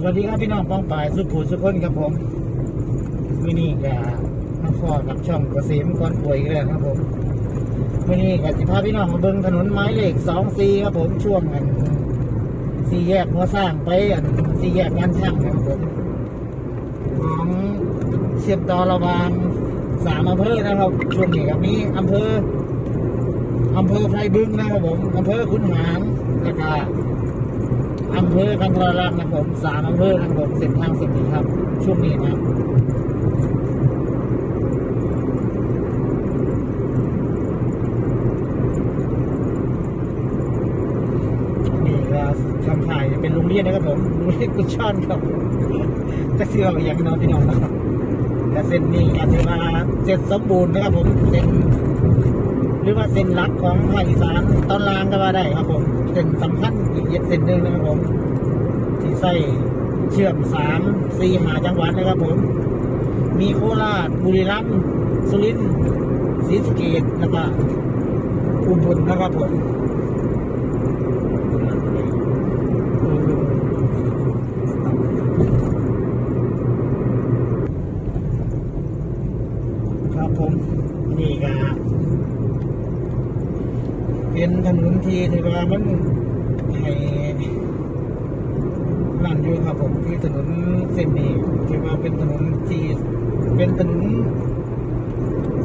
สวัสดีครับพี่น้องป้องปายสุภูสุคนครับผมวินี่กับมาฟอกับช่องกเกษมก่อนป่วยกแล้วครับผมวินี่กับสิพาพี่น้องมาเบิ้งถนนไม้เหล็กสองซีครับผมช่วงอันสี่แยกหัวสร้างไปอันสี่แยกงานช่างครับผมของเสียบต่อระหวางสามอำเภอนะครับช่วงนี้ครับมีอำเภออำเภอไพรบึงนะครับผมอำเภอขุนหารแล้วก็ อำเภอกันทรลักษณ์นะครับผมสามอำเภอนะครับผมเส้นทางเส้นนี้ครับ ช่วงนี้นะนี่ก็คำถ่ายเป็นโรงเรียนนะครับผมโรงเรียนกุชชอนครับจะเสื้ออย่างน้องพี่น้องนะครับแต่เส้นนี้อาจจะมาเสร็จสมบูรณ์นะครับผมเส้นหรือว่าเส้นลักของภาคอีสานตอนล่างก็ว่าได้ครับผม ส้นสำคัญอีกเส้นหนึ่งนะครับผมที่ใส่เชื่อมสามสี่หาจังหวัดนะครับผม มีโคราชบุรีรัมย์สุรินทร์ศรีสะเกษแล้วก็อุบลนะครับผมครับผมนี่ก็เป็นถนนที่ถือว่ามันให้ นั่นอยู่ครับผมที่ ถนนเส้นนี้ที่ว่าเป็นถนนที่เป็นถนน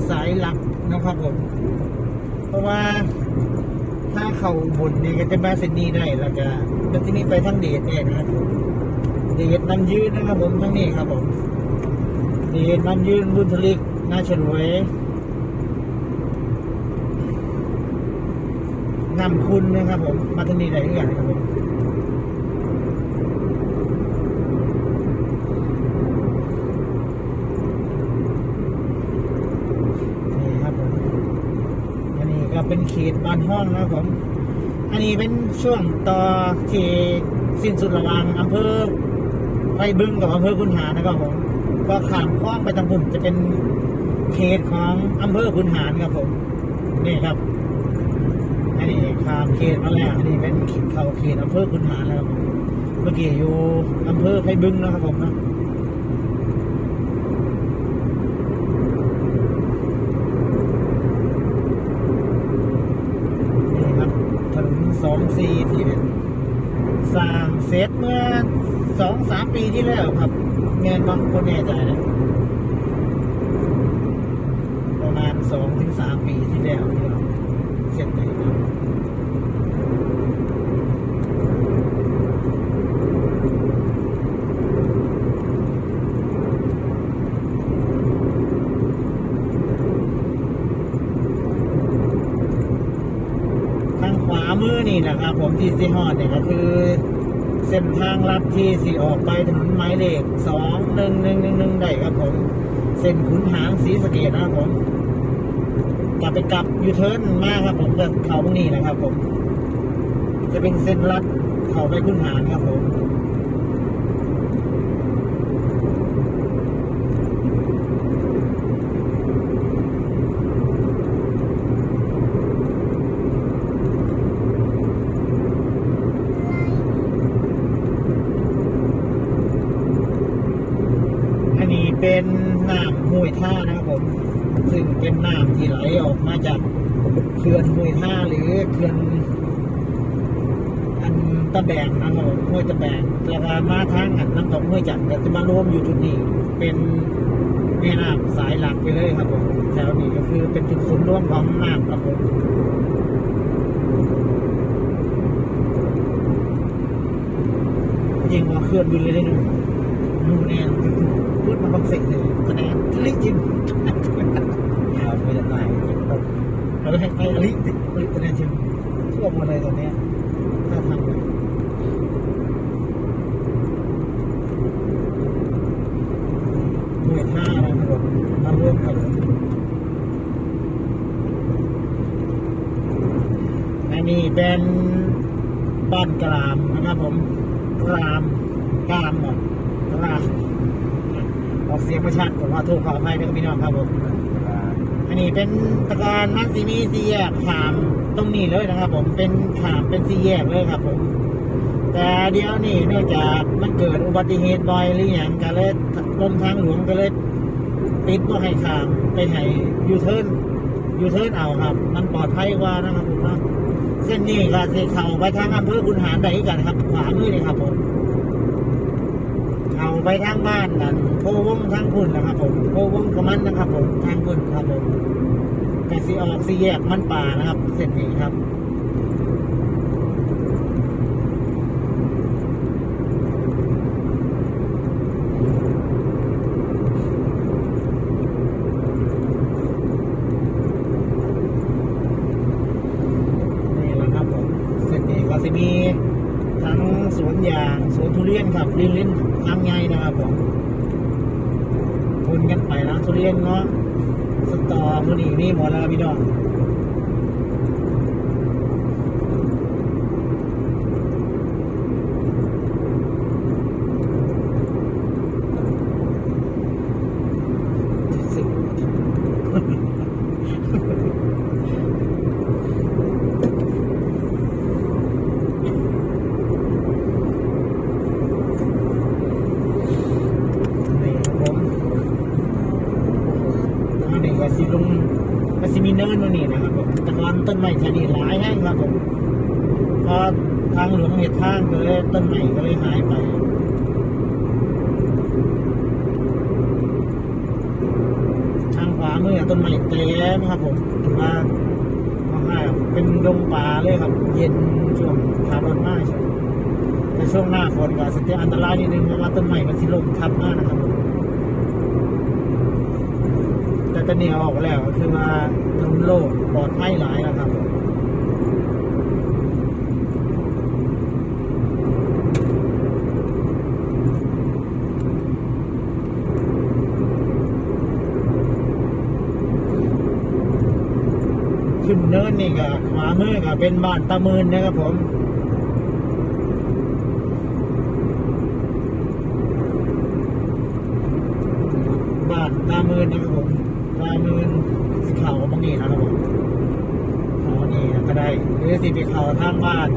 สายหลักนะครับผม เพราะว่าถ้าเขาบนนี่ก็จะมาเส้นนี้ได้แล้วก็แล้วที่นี้ไปทั้งเดชเองนะครับเดชมันยืนนะครับผมทั้งนี้ครับผมเดชมันยืนบุญทลิกนาฉลวยนำคุณนะครับผมมาทางนี้ได้ด้วยกันครับผม นี่ครับผมอันนี้ก็เป็นเขตบานห้องนะครับผม อันนี้เป็นช่วงต่อที่สิ้นสุดระหว่างอำเภอไปบึงกับอำเภอคุนหารนะครับผม ก็ข้ามคลองไปทางพุ่นจะเป็นเขตของอำเภอคุนหารครับผม นี่ครับ อันนี้ข้ามเขตมาแล้ว อันนี้เป็นเข้าเขตอำเภอคุนหารแล้วเมื่อกี้อยู่อำเภอไผ่บึงนะครับผมนะ นี่ครับถนน สองสี่ที่เป็นสร้างเสร็จเมื่อสองสามปีที่แล้วครับเงินบางคนแน่ใจนะประมาณสองถึงสามปีที่แล้วเราเสร็จเลยครับทางข อนี่นะครับผมที่ซีฮอดเนี่ยก็คือเส้นทางลัดที่สีออกไปถนนไม้เลขสองหนึ่งหนึ่งหนึ่งหนึ่งได้ครับผม เส้นขุนหางสีสะเกดนะครับผมกลับไปกลับยูเทิร์นมากครับผมจากเขาตรงนี้นะครับผม จะเป็นเส้นลัดเขาไปขุนหางครับผม อันนี้เป็นน้ำห้วยท่านะครับผม ซึ่งเป็นน้ำที่ ไหลออกมาจากเขื่อนห้วยท่าหรือเขื่อนอันตะแบงนะครับผมห้วยตะแบงแล้วก็มาทางอันน้ำตกห้วยจันทร์ก็จะมารวมอยู่จุดนี้ เป็นแม่น้ำสายหลักไปเลยครับผมแถวนี้ก็คือเป็นจุดศูนย์รวมของน้ำครับผมจริงว่าเคลื่อนบินเลยได้ดูดูแน่พูดมาบังเสกเลยคะแนนลิจิมเราไม่ได้ไหน เราให้ไปอลิอลิคะแนนจิมทั่วหมดเลยตอนนี้ถ้าทำหน่วยท่านะครับผมมาร่วมกับอันนี้เป็นบ้านกรามนะครับผมกรามกรามเหรอกรามออกเสียงประชัดผมว่าถูกขออภัยด้วยครับพี่น้องครับผม อันนี้เป็นตะการมันซีมีสี่แยกขามตรงนี้เลยนะครับ ผมเป็นขามเป็นสี่แยกเลยครับ ผม แต่เดี๋ยวนี้เนื่องจากมันเกิดอุบัติเหตุบ่อยหรืออย่างก็เลยลมทางหลวงก็เลยปิดว่าให้ขามไปให้ยูเทิร์นยูเทิร์นเอาครับ มันปลอดภัยกว่านะครับผมนะเส้นนี้ก็จะเขาไปทางอำเภอคุนหารได้กันครับ ขวามือนี่ครับผม ไปทางบ้านกันโพวงทางพุ่นนะครับผมโพวงกระมันนะครับผมทางพุ่นครับผมแต่สีออกสีแยกมันป่านะครับ เส้นนี้ครับนี่แหละครับผมเส้นนี้ก็จะมีทั้งสวนยางสวนทุเรียนครับริมริมทางใหญ่ ครับผมคนกันไปนะทุเรียนเนาะสตอมือนี่นี่หมดแล้วพี่น้องสิบนี่ครับผมอันนี้ก็สิลงก็สิมีเนินตรงนี้นะครับผมแตะกอนต้นไม้ชนิดหลายแห้งครับผมพอทางหลวงเหตุทางก็เลยต้นไม้ก็เลยหายไป เมือต้นไม้เต็มครับผมถือว่าง่าเป็นดงป่าเลยครับ เย็นช่วงขับรถมากใช่ไหมแต่ช่วงหน้าฝนก็สติอันตรายนิดนึงเพราะว่าต้นไม้มันสิลมทับมากนะครับ แต่ตอนนี้ออกแล้วคือว่าถนนโลกปลอดภัยหลายแล้วครับ ขึ้นเนินนี่ก็ขวามือก็เป็นบ้านตะมืนนะครับผมบ้านตามืนนะครับผมตามืนสิเขาบางนี่นะครับผมเขานี่ก็ได้หรือสิไปเขาทางบ้าน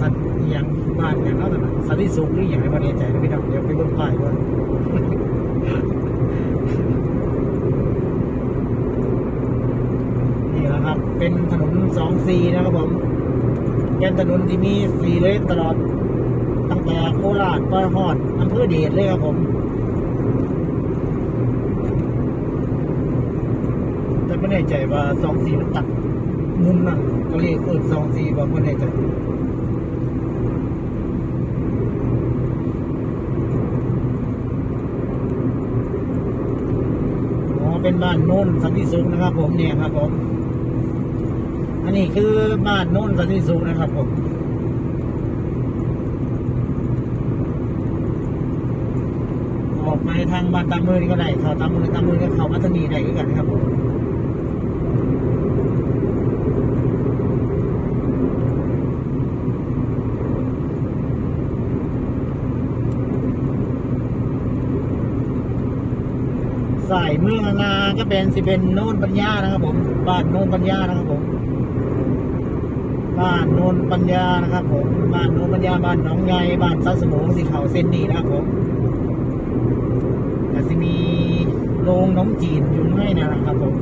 สัตว์อย่างบ้านอย่างนั้นสันติสุขหรืออย่างไรบ้านใจนะพี่น้องเดี๋ยวไปเบิ่งป้ายก่อน นี่แหละครับ เป็นถนนสองซีนะครับผมเป็นถนนที่มีสีเลนตลอด ตั้งแต่โคราชไปฮอดอำเภอเดชเลยครับผมแต่ไม่แน่ใจว่าสองสีมันตัดมุมนั่นก็เรียกเอิดสองสีว่าไม่แน่ใจอ๋อเป็นบ้านโน้นสันติสุขนะครับผมเนี่ยครับผม อันนี้คือบ้านโน้นสันติสุขนะครับผมออกไปทางบ้านตามมือนี่ก็ได้เขาตามมือตามมือก็เขามาทางนี้ได้ด้วยกันครับผมสายเมืองนาก็เป็นสิเป็นโน่นปัญญานะครับผมบ้านโน่นปัญญานะครับผม บ้านโน่นปัญญานะครับผมบ้านโน่นปัญญาบ้านหนองใหญ่บ้านซัสมงสีขาวเส้นนี้นะครับผมก็จะมีโรงน้มจีนอยู่ให้นะครับผม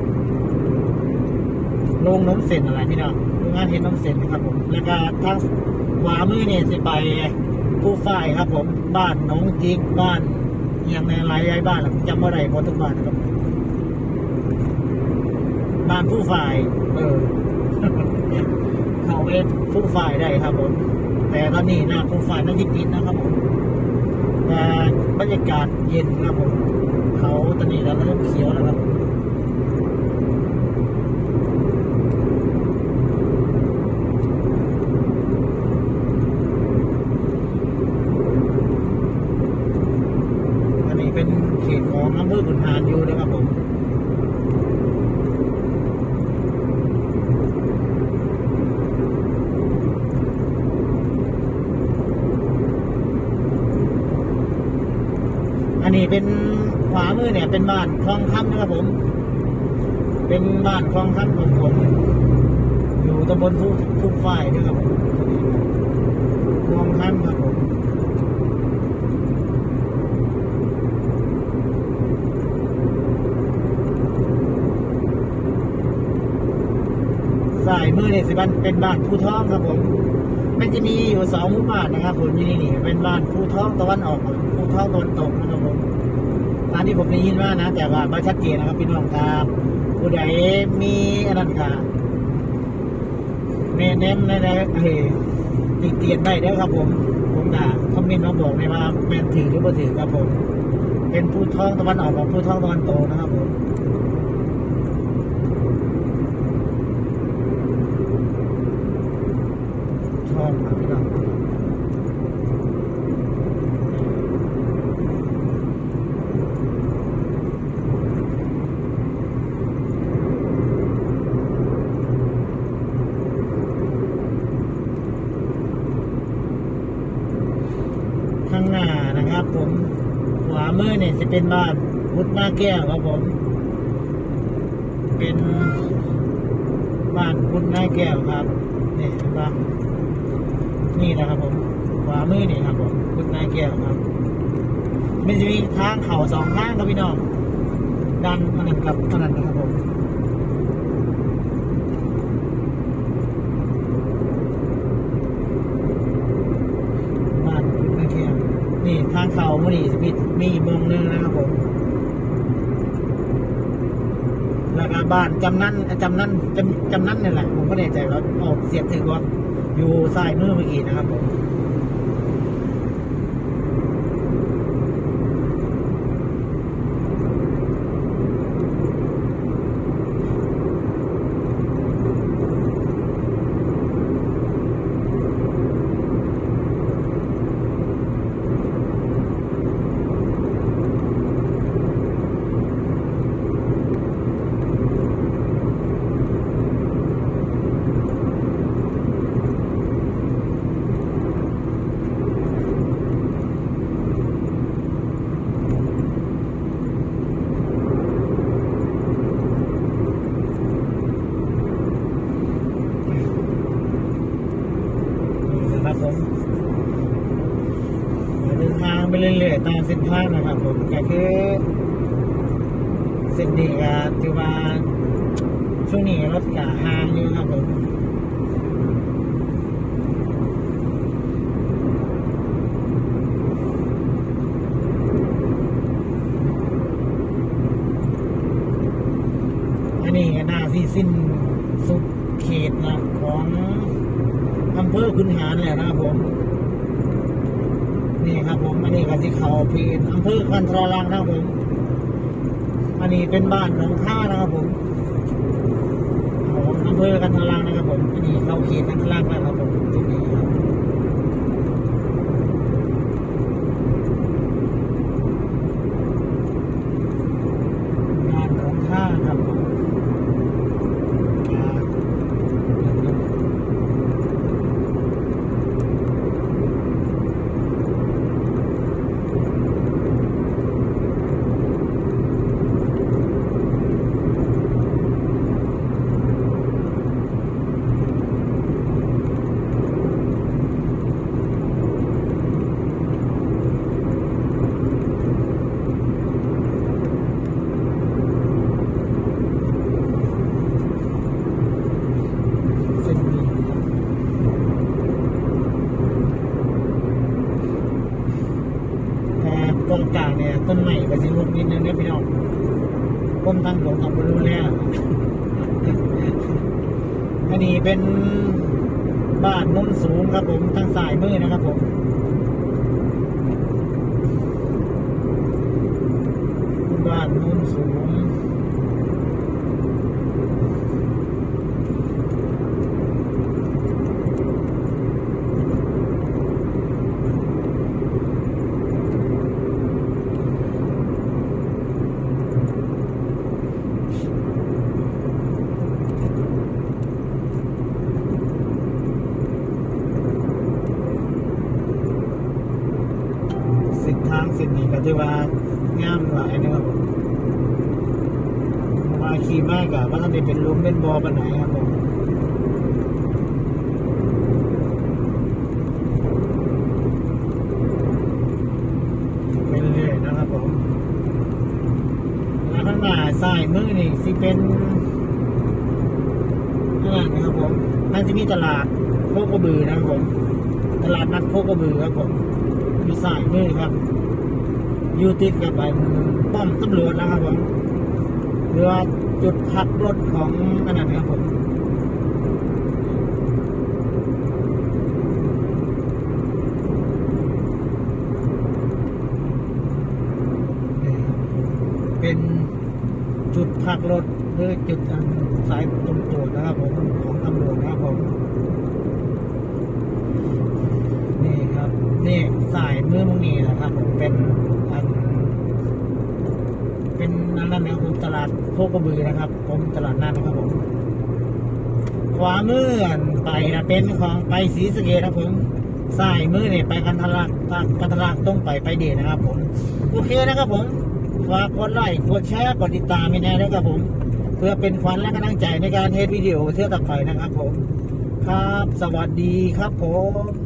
โรงน้มเส้นอะไรพี่น้องโรงงานเห็นน้มเส้นนะครับผมแล้วก็ทางขวามือเนี่ยจะไปผู้ฝ่ายครับ ผม บ้านหน้องจิกบ้านเอียงในหลายย้ายบ้านผมจำว่าไรพอทุกบ้านครับบ้านผู้ฝ่าย เออ เขาเอ็ผู้ฝ่ายได้ครับผม แต่ตอนนี้หน้าผู้ฝ่ายนั่งยิดนะครับผมแต่บรรยากาศเย็นครับผม เขาตอนนี้เราเริ่มเขียวแล้วครับอันนี้เป็นเขตของอำเภอขุนหารอยู่นะครับผม อันนี้เป็นขวา มือเนี่ยเป็นบ้านคลองคำนะครับผม เป็นบ้านคลองคำของผมอยู่ตำบลฟุกฟุกฝ่ายนะครับผมมองข้ามครับผมสายมือเนี่ยสิบ้านเป็นบ้านผู้ท้องครับผมมันจะมีอยู่สองหมู่บ้านนะครับผมที่นี่นี่เป็นบ้านผู้ท้องตะวันออกผู้ท้องตะวันตกนะครับผม ตามที่ผมได้ยินว่านะ แต่ว่าไม่ชัดเจนนะครับพี่น้องครับผู้ใดมีอันนั้นค่ะแม่แนมในในเฮ้ยติเตียนได้เด้วครับผม ผมด่าคอมเมนต์มาบอกในว่าแมนถือหรือบ่ถือครับผม เป็นผู้ท้องตะวันออกกับผู้ท้องตะวันตกนะครับผมชอบครับพี่น้องข้างหน้านะครับ ผม ขวามือ เป็นบ้านพุทธนาแก้วครับผม เป็นบ้านพุทธนาแก้วครับนี่เห็นปะนี่นะครับผมขวามือนี่ครับผมพุทธนาแก้วครับมันจะมีทางเข่าสองข้างครับพี่น้องดันอันนั้นกับอันนั้นนะครับผม บ้านพุทธนาแก้วนี่ทาง เข่ามือนี่มีมีอีกมุมหนึงนะครับผมแล้วก็บ้านจำนั้นจำนั้นจำจำนั้นนี่แหละผมก็แน่ใจว่าออกเสียบถึงว่าอยู่ซ้ายมือเมื่อกี้นะครับผมนี่นะครับผมเดินทางไปเรื่อยๆตามเส้นทางนะครับผมก็คือเส้นนี้ก็ถือว่าช่วงนี้รถกะห่างอยู่ครับผม อันนี้ก็น่าที่สิ้นสุดเขตนะของอำเภอคุนหารแหละนะครับผม นี่ครับผม อันนี้ก็ที่ เขาพีนอำเภอคันทรลังนะครับผม อันนี้เป็นบ้านหนองท่านะครับผมของอำเภอกันทรลังนะครับผม อันนี้เขาเขตกันทรลังนะครับผมตรงนี้ครับบ้านหนองท่าครับผมอ่า เส้นนี้แต่ตรงกลางเนี่ยต้นใหม่ก็สิรุดนิดนึงเนี่ยพี่น้องก้มตั้งตรงกับบริเวณแล้วอันนี้ เป็นบ้านนุ่นสูงครับผมทางสายมือนะครับผมบ้านนุ่นสูง ทางเส้นนี้ก็ถือว่างามหลายนะครับผมมาขี่มากอะว่าท่านเป็นลุมเป็นบอปไหนครับผมเป็นเรื่อยนะครับผมแล้วข้างหนาซ้ายมือนี่สิเป็นนั่นนะครับผมน่าจะมีตลาดโคกระบือนะครับผม ตลาดนัดโคกระบือครับผม อยู่สายมือครับอยู่ติดกับไปป้อมตำรวจนะครับผมหรือว่าจุดพักรถของอันนั้นครับผมนี่ครับเป็นจุดพักรถหรือจุดสายตรงตรวจนะครับผมของตำรวจนะครับผม นี่ครับ นี่สายมือมุงนีนะครับผมเป็นอันเป็นนั่นนั่นนะครับผมตลาดโคกระบือนะครับ ผมตลาดนัดนนะครับผมขวามืออันไปนะเป็นของไปศรีสะเกดนะผมซ้ายมือเนี่ยไปกันทลักกันทลักต้องไปไปเดชนะครับ ผมโอเคนะครับผมฝากกดไลค์กดแชร์กดติดตามไม่แน่นะครับผม เพื่อเป็นขวัญและกำลังใจในการเทสวิดีโอเที่ยวต่อไปนะครับผม ครับสวัสดีครับผม